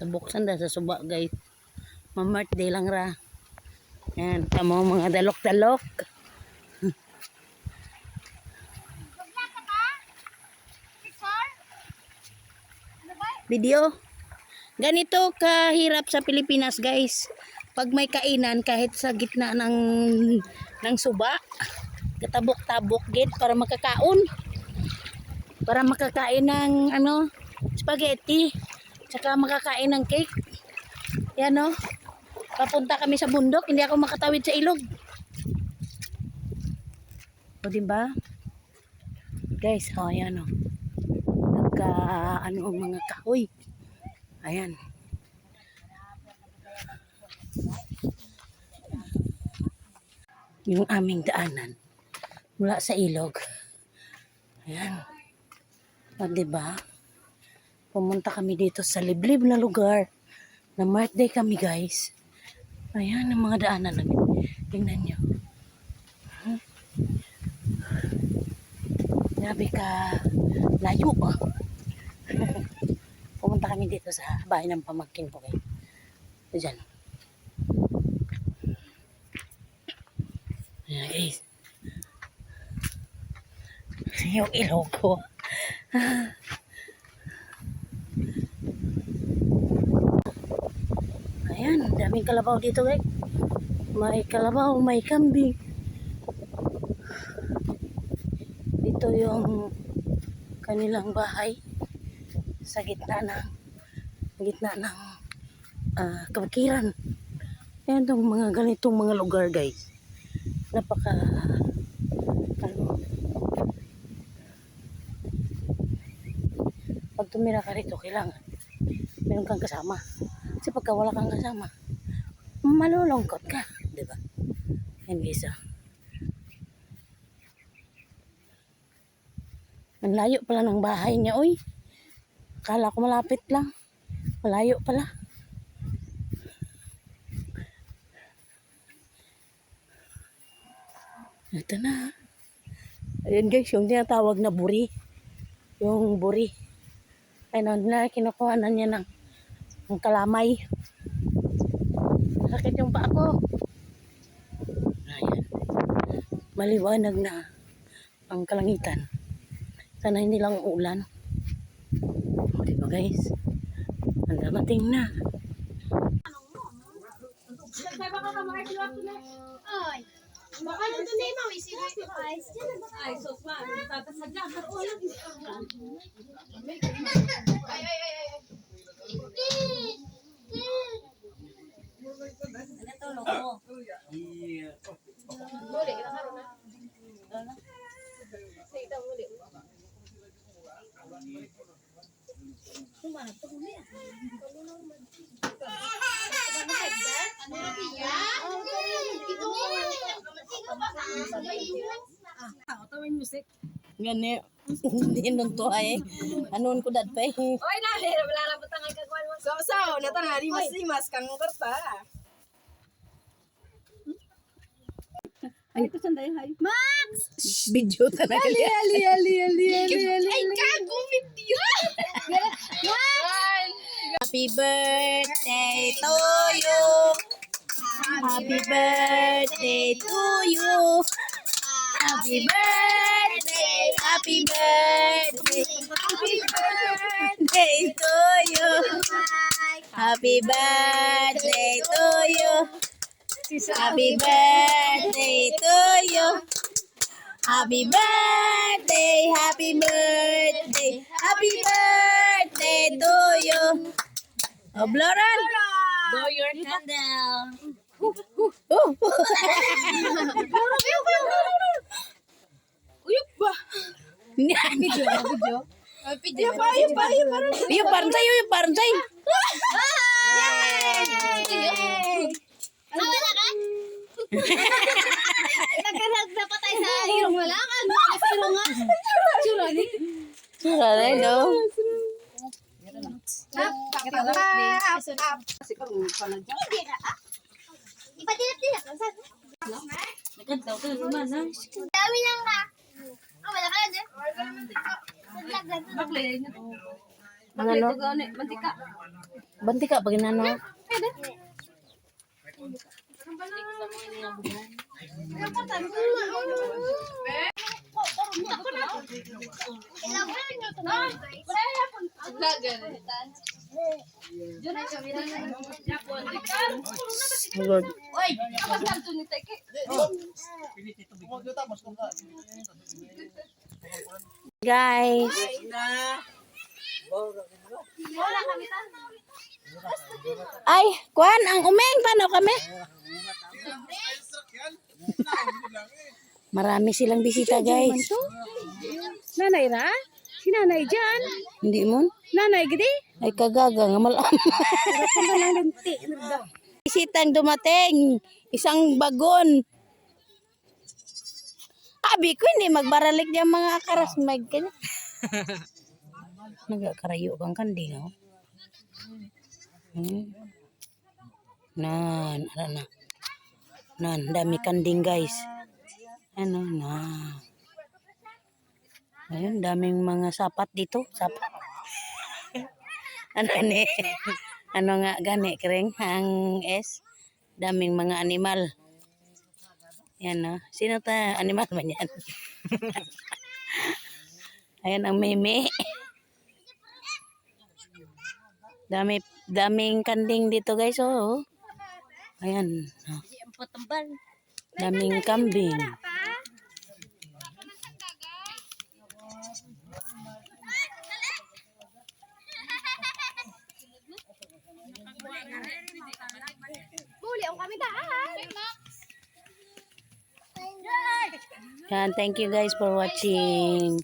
Tabuksan da sa suba guys. Mamart-day lang ra. Yan, tamo mga dalok-dalok. Video. Ganito kahirap sa Pilipinas guys. Pag may kainan kahit sa gitna ng ng suba, katabok-tabok gid para makakaon. Para makakain ng ano, spaghetti. Tsaka makakain ng cake. Yan o. Papunta kami sa bundok, hindi ako makatawid sa ilog. O diba? Guys, o ayan o. Nagka, ano mga kahoy. Ayan. Yung aming daanan mula sa ilog. Ayan. O diba? Pumunta kami dito sa liblib na lugar. Na birthday kami guys. Ayan ang mga daanan namin. Tingnan nyo. Hmm. Grabe ka layo. Pumunta kami dito sa bahay ng pamangkin ko guys. Diyan. Ayan guys. Yung ilog ko. Ayan, daming kalabaw dito guys. May kalabaw, may kambing. Dito yung kanilang bahay sa gitna ng gitna ng ah, kabakiran. Ayan tong mga ganitong mga lugar guys. Napaka ano, pag tumira ka rito, kailangan meron kang kasama. Kasi pagka wala kang kasama, malulungkot ka. Di ba? Yan guys, ah. Ang layo pala ng bahay niya, uy. Akala ko malapit lang. Malayo pala. Ito na. Ayan guys, yung tinatawag na buri. Yung buri. Ay, na, na kinukuha na niya ng, ng kalamay. Sakit yung paa ko. Ayan. Maliwanag na ang kalangitan. Sana hindi lang ulan. O, diba guys? Ang damating na. Ay. Ay, ay, ay. Natulog mo. Muli, kita karoon na. Sige, ito, muli. Ano na piya? Ito mo. Ito ba ka? Ah, tawin music. Gani. Hindi nun to ay. Anon ko dad pa eh. Oy, na, wala lang butang ang kagwan mo. So, so, nata na, limas-limas kang karta. Ay, ito sandali, hay. Video talaga. Ali, ali, ali, ali, ali, ali. Ay, kago video. Happy birthday to you. Happy birthday to you. Happy birthday. Happy birthday. Happy birthday to you. Happy birthday to you. Happy birthday to you. Happy birthday, happy birthday, happy birthday to you. Oh, Bloran. Blow your candle. Oh. Uyup ba? Video, video. Iyo pa, iyo pa, iyo pa. Yung parantay, yung parantay. Ah, wala ka? Nagkasagsa pa tayo sa irong wala ka. Irong nga. Tsura ni. Sura na no? Hindi ka ah. Ipatilap-tilap sa. Nagkantaw ka naman, ha? Dami lang ka. Ah, wala ka na din. Saglag, saglag. Maglay na. Ang ano? Mantika. Banti ka pag inano. Lord. Guys. Ay, kuan ang umeng paano kami? Marami silang bisita, guys. Nanay ra? Si nanay dyan. Hindi mo? Nanay gidi. Ay kagaga nga malam. Ti. Bisitang dumating. Isang bagon. Abi ko hindi magbaralik niya mga akaras mag kanya. Nagakarayo kang kandi no? Hmm. Nan, ara na. Nan, dami kanding guys. Ano na. Ayun, daming mga sapat dito. Sapat. ano ni? Ano nga gani, kring? Ang S. Daming mga animal. Yan no. Sino ta? Animal ba yan? Ayan ang meme. Dami, daming kanding dito guys. Oh. Ayan. Oh. Daming kambing. Yan, thank you guys for watching.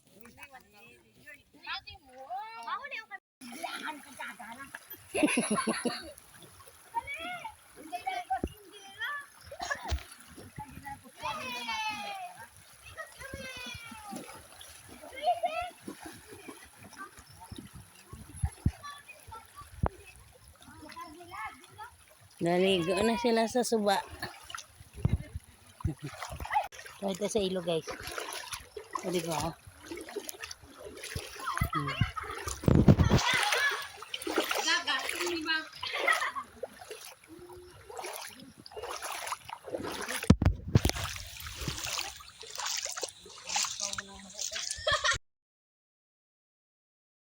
Naligo na sila sa suba. Ito sa ilo guys. Pwede ko ako.